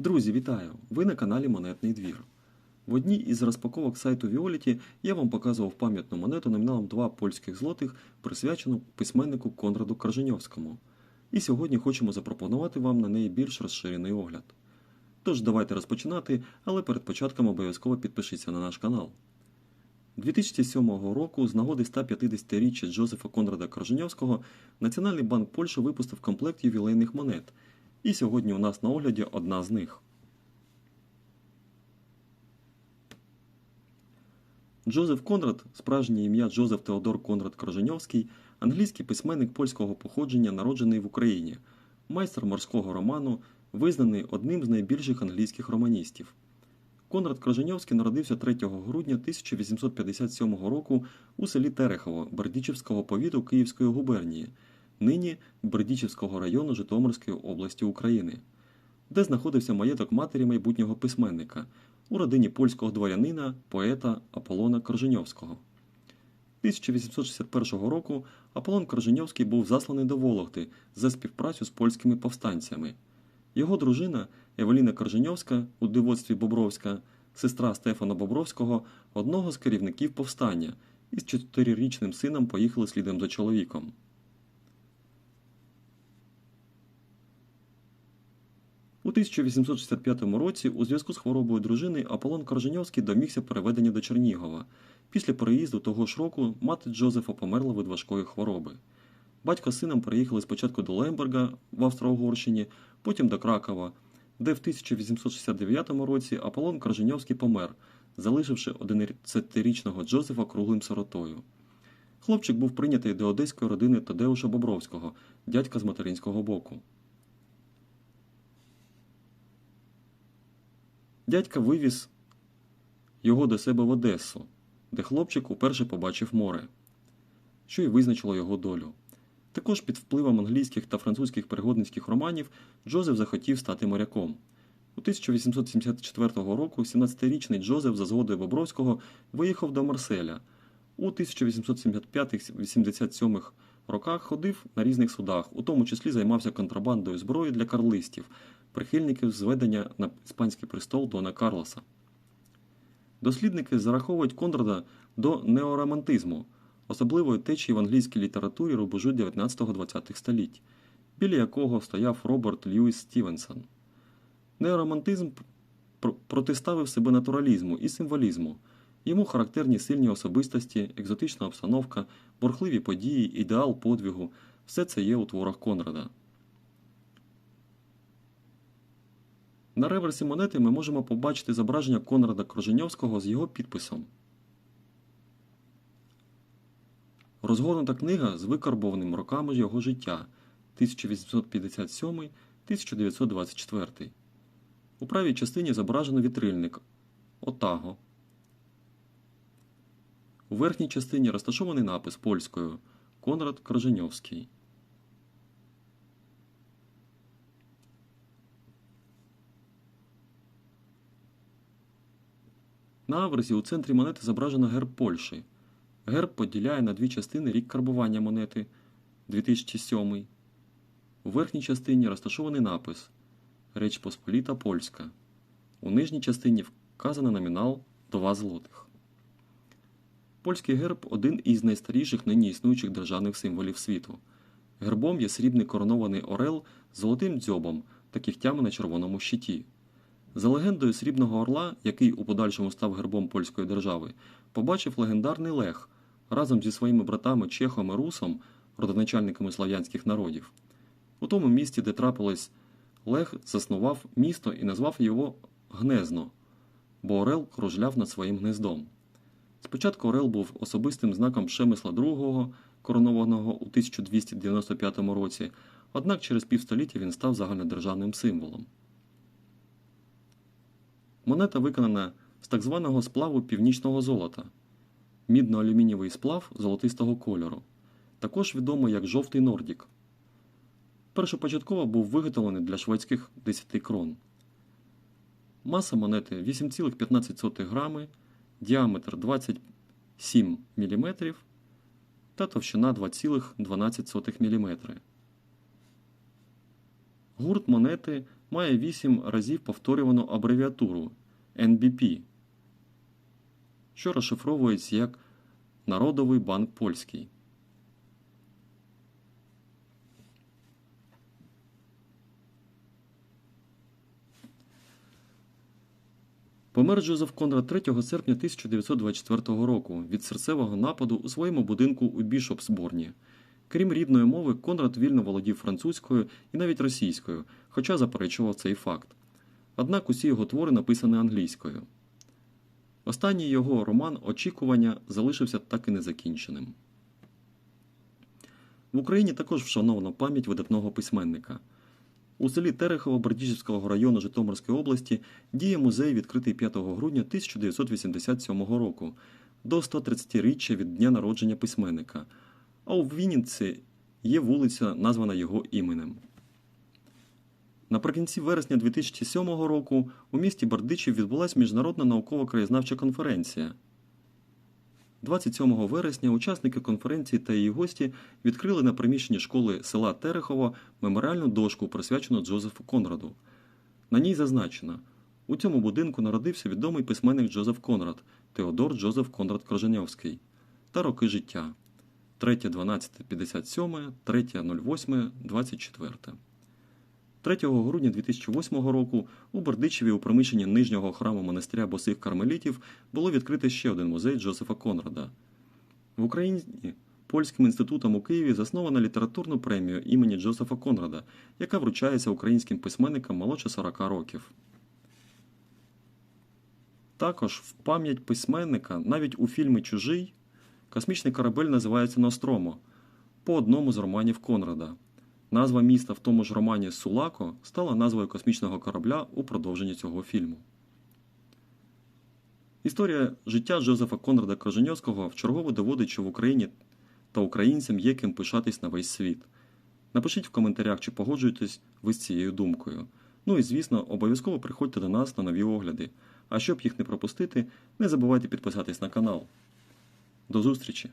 Друзі, вітаю! Ви на каналі Монетний двір. В одній із розпаковок сайту Violet я вам показував пам'ятну монету номіналом 2 польських злотих, присвячену письменнику Конраду Крижаньовському. І сьогодні хочемо запропонувати вам на неї більш розширений огляд. Тож давайте розпочинати, але перед початком обов'язково підпишіться на наш канал. 2007 року з нагоди 150-річчя Джозефа Конрада Крижаньовського Національний банк Польщі випустив комплект ювілейних монет. І сьогодні у нас на огляді одна з них. Джозеф Конрад, справжнє ім'я Джозеф Теодор Конрад Кроженьовський, англійський письменник польського походження, народжений в Україні, майстер морського роману, визнаний одним з найбільших англійських романістів. Конрад Кроженьовський народився 3 грудня 1857 року у селі Терехово Бердічівського повіту Київської губернії, нині Бердічівського району Житомирської області України, де знаходився маєток матері майбутнього письменника у родині польського дворянина, поета Аполлона Корженьовського. 1861 року Аполлон Корженьовський був засланий до Вологди за співпрацю з польськими повстанцями. Його дружина Евеліна Корженьовська у дивоцтві Бобровська, сестра Стефана Бобровського, одного з керівників повстання, із чотирирічним сином поїхали слідом за чоловіком. У 1865 році у зв'язку з хворобою дружини Аполлон Корженьовський домігся переведення до Чернігова. Після переїзду того ж року мати Джозефа померла від важкої хвороби. Батько з сином переїхали спочатку до Лемберга в Австро-Угорщині, потім до Кракова, де в 1869 році Аполлон Корженьовський помер, залишивши 11-річного Джозефа круглим сиротою. Хлопчик був прийнятий до одеської родини Тадеуша Бобровського, дядька з материнського боку. Дядька вивіз його до себе в Одесу, де хлопчик уперше побачив море, що й визначило його долю. Також під впливом англійських та французьких пригодницьких романів Джозеф захотів стати моряком. У 1874 року 17-річний Джозеф за згодою Бобровського виїхав до Марселя. У 1875-87 роках ходив на різних судах, у тому числі займався контрабандою зброї для карлистів, прихильників зведення на іспанський престол Дона Карлоса. Дослідники зараховують Конрада до неоромантизму, особливої течії в англійській літературі рубежу 19-20 століть, біля якого стояв Роберт Льюіс Стівенсон. Неоромантизм протиставив себе натуралізму і символізму. Йому характерні сильні особистості, екзотична обстановка, борхливі події, ідеал подвігу все це є у творах Конрада. На реверсі монети ми можемо побачити зображення Конрада Кроженьовського з його підписом. Розгорнута книга з викарбованим роками його життя 1857-1924. У правій частині зображено вітрильник Отаго. У верхній частині розташований напис польською Конрад Кроженьовський. На аверсі у центрі монети зображено герб Польщі. Герб поділяє на дві частини рік карбування монети 2007. У верхній частині розташований напис Реч Посполіта Польська. У нижній частині вказано номінал 2 злотих. Польський герб один із найстаріших нині існуючих державних символів світу. Гербом є срібний коронований орел з золотим дзьобом та кігтями на червоному щиті. За легендою Срібного Орла, який у подальшому став гербом польської держави, побачив легендарний Лех разом зі своїми братами Чехом і Русом, родоначальниками слав'янських народів. У тому місті, де трапилось Лех, заснував місто і назвав його Гнезно, бо Орел кружляв над своїм гнездом. Спочатку Орел був особистим знаком Шемисла II, коронованого у 1295 році, однак через півстоліття він став загальнодержавним символом. Монета виконана з так званого сплаву північного золота, мідно-алюмінієвий сплав золотистого кольору, також відомий як жовтий Нордік. Першопочатково був виготовлений для шведських 10 крон. Маса монети 8,15 грами, діаметр 27 мм та товщина 2,12 мм. Гурт монети має 8 разів повторювану абревіатуру NBP, що розшифровується як Народовий банк польський. Помер Джозеф Конрад 3 серпня 1924 року від серцевого нападу у своєму будинку у Бішопсборні. Крім рідної мови, Конрад вільно володів французькою і навіть російською, хоча заперечував цей факт. Однак усі його твори написані англійською. Останній його роман Очікування залишився так і незакінченим. В Україні також вшановано пам'ять видатного письменника. У селі Терехово Бердіжівського району Житомирської області діє музей, відкритий 5 грудня 1987 року до 130-річчя від дня народження письменника. А у Вінниці є вулиця, названа його іменем. Наприкінці вересня 2007 року у місті Бердичів відбулася міжнародна науково-краєзнавча конференція. 27 вересня учасники конференції та її гості відкрили на приміщенні школи села Терехово меморіальну дошку, присвячену Джозефу Конраду. На ній зазначено: у цьому будинку народився відомий письменник Джозеф Конрад Теодор Джозеф Конрад Крожанявський та роки життя 3.12.57, 3.08.24. 3 грудня 2008 року у Бердичеві у приміщенні нижнього храму монастиря босих кармелітів було відкрито ще один музей Джозефа Конрада. В Україні Польським інститутом у Києві засновано літературну премію імені Джозефа Конрада, яка вручається українським письменникам молодше 40 років. Також в пам'ять письменника навіть у фільмі Чужий космічний корабель називається Ностромо по одному з романів Конрада. Назва міста в тому ж романі Сулако стала назвою космічного корабля у продовженні цього фільму. Історія життя Джозефа Конрада Кроженьовського вчергово доводить, що в Україні та українцям є ким пишатись на весь світ. Напишіть в коментарях, чи погоджуєтесь ви з цією думкою. Ну і звісно, обов'язково приходьте до нас на нові огляди. А щоб їх не пропустити, не забувайте підписатись на канал. До зустрічі!